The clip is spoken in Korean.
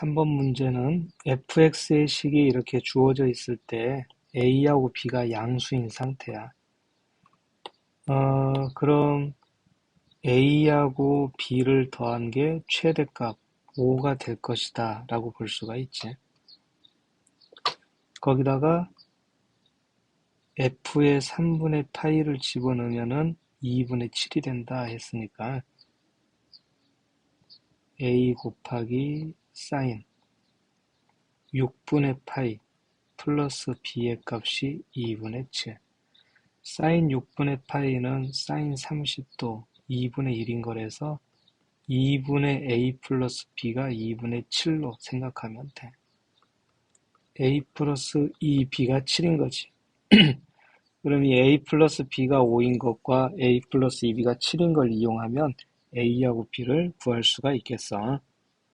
3번 문제는 fx의 식이 이렇게 주어져 있을 때 a하고 b가 양수인 상태야. 어, 그럼 a하고 b를 더한 게 최대값 5가 될 것이다 라고 볼 수가 있지. 거기다가 f의 3분의 파이를 집어넣으면은 2분의 7이 된다 했으니까 a 곱하기 사인 6분의 파이 플러스 b의 값이 2분의 7 사인 6분의 파이는 사인 30도 2분의 1인 거라서 2분의 a 플러스 b가 2분의 7로 생각하면 돼. a 플러스 2b가 7인 거지. 그럼 이 a 플러스 b가 5인 것과 a 플러스 2b가 7인 걸 이용하면 a하고 b를 구할 수가 있겠어.